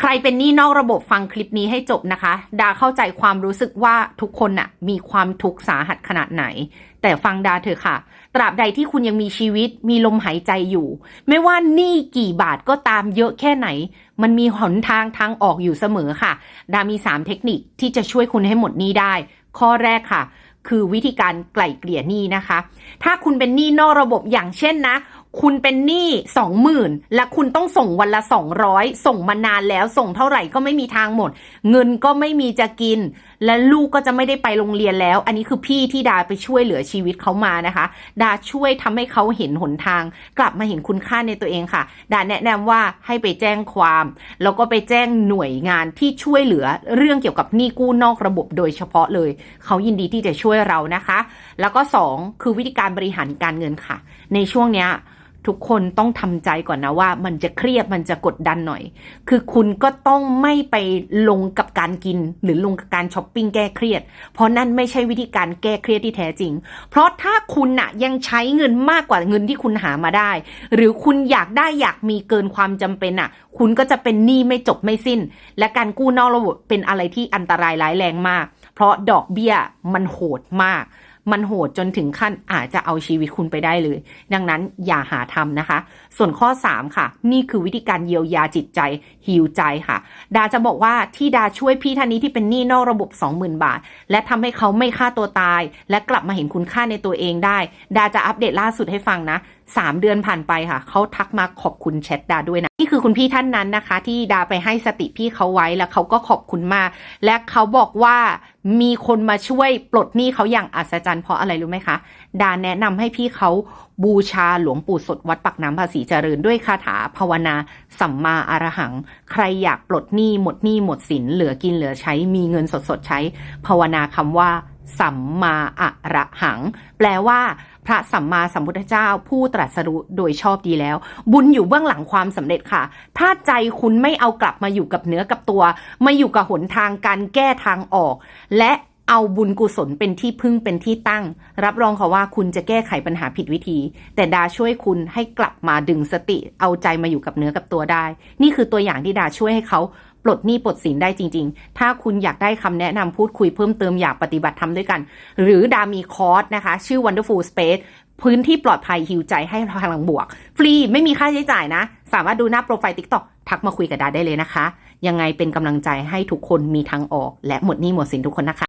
ใครเป็นหนี้นอกระบบฟังคลิปนี้ให้จบนะคะ ดาเข้าใจความรู้สึกว่าทุกคนน่ะมีความทุกข์สาหัสขนาดไหน แต่ฟังดาเถอะค่ะ ตราบใดที่คุณยังมีชีวิตมีลมหายใจอยู่ ไม่ว่าหนี้กี่บาทก็ตามเยอะแค่ไหน มันมีหนทางทางออกอยู่เสมอค่ะ ดามี 3 เทคนิคที่จะช่วยคุณให้หมดหนี้ได้ ข้อแรกค่ะ คือวิธีการไกล่เกลี่ยหนี้นะคะ ถ้าคุณเป็นหนี้นอกระบบอย่างเช่นนะ คุณเป็นหนี้สองหมื่นและคุณต้องส่งวันละสองร้อยส่งมานานแล้วส่งเท่าไหร่ก็ไม่มีทางหมด เงินก็ไม่มีจะกิน และลูกก็จะไม่ได้ไปโรงเรียนแล้ว อันนี้คือพี่ที่ดาไปช่วยเหลือชีวิตเขามานะคะ ดาช่วยทำให้เขาเห็นหนทาง กลับมาเห็นคุณค่าในตัวเองค่ะ ดาแนะนำว่าให้ไปแจ้งความแล้วก็ไปแจ้งหน่วยงานที่ช่วยเหลือเรื่องเกี่ยวกับหนี้กู้นอกระบบโดยเฉพาะเลยเขายินดีที่จะช่วยเรานะคะ แล้วก็สองคือวิธีการบริหารการเงินค่ะ ในช่วงเนี้ย ทุกคนต้องทำใจก่อนนะว่า มันจะเครียดมันจะกดดันหน่อย คือคุณก็ต้องไม่ไปลงกับการกิน หรือลงกับการช้อปปิ้งแก้เครียด เพราะนั่นไม่ใช่วิธีการแก้เครียดที่แท้จริง เพราะถ้าคุณน่ะยังใช้เงินมากกว่าเงินที่คุณหามาได้ หรือคุณอยากได้อยากมีเกินความจำเป็นอะคุณก็จะเป็นหนี้ไม่จบไม่สิ้น และการกู้นอกระบบเป็นอะไรที่อันตรายร้ายแรงมาก เพราะดอกเบี้ยมันโหดมาก มันโหดจนถึงขั้นอาจจะเอาชีวิตคุณไปได้เลย ดังนั้นอย่าหาทำนะคะ ส่วนข้อ 3 ค่ะ นี่คือวิธีการเยียวยาจิตใจฮิวใจค่ะ ดาจะบอกว่าที่ดาช่วยพี่ท่านนี้ที่เป็นหนี้นอกระบบ 20,000 บาท และทำให้เขาไม่ฆ่าตัวตาย และกลับมาเห็นคุณค่าในตัวเองได้ ดาจะอัปเดตล่าสุดให้ฟังนะ3 เดือนผ่านไปค่ะ เขาทักมาขอบคุณแชทดาด้วยนะ นี่คือคุณพี่ท่านนั้นนะคะ ที่ดาไปให้สติพี่เขาไว้แล้วเขาก็ขอบคุณมาก และเขาบอกว่ามีคนมาช่วยปลดหนี้เขาอย่างอัศจรรย์เพราะอะไรรู้ไหมคะ ดาแนะนำให้พี่เขาบูชาหลวงปู่สดวัดปักน้ำภาษีเจริญด้วยคาถาภาวนา สัมมาอรหัง ใครอยากปลดหนี้หมดหนี้หมดสินเหลือกินเหลือใช้มีเงินสดสดใช้ ภาวนาคำว่า สัมมาอะระหัง แปลว่า พระสัมมาสัมพุทธเจ้า ผู้ตรัสรู้โดยชอบดีแล้ว บุญอยู่เบื้องหลังความสำเร็จค่ะ ถ้าใจคุณไม่เอากลับมาอยู่กับเนื้อกับตัว มาอยู่กับหนทางการแก้ทางออก และเอาบุญกุศลเป็นที่พึ่งเป็นที่ตั้ง รับรองค่ะว่าคุณจะแก้ไขปัญหาผิดวิธี แต่ดาช่วยคุณให้กลับมาดึงสติ เอาใจมาอยู่กับเนื้อกับตัวได้ นี่คือตัวอย่างที่ดาช่วยให้เขา ปลดหนี้ปลดสินได้จริง ๆ ถ้าคุณอยากได้คำแนะนำพูดคุยเพิ่มเติมอยากปฏิบัติทำด้วยกัน หรือดามีคอร์สนะคะ ชื่อ Wonderful Space พื้นที่ปลอดภัยฮิวใจให้พลังบวก ฟรีไม่มีค่าใช้จ่ายนะ สามารถดูหน้าโปรไฟล์ TikTok ทักมาคุยกับดาได้เลยนะคะ ยังไงเป็นกำลังใจให้ทุกคนมีทางออก และหมดหนี้หมดสินทุกคนนะคะ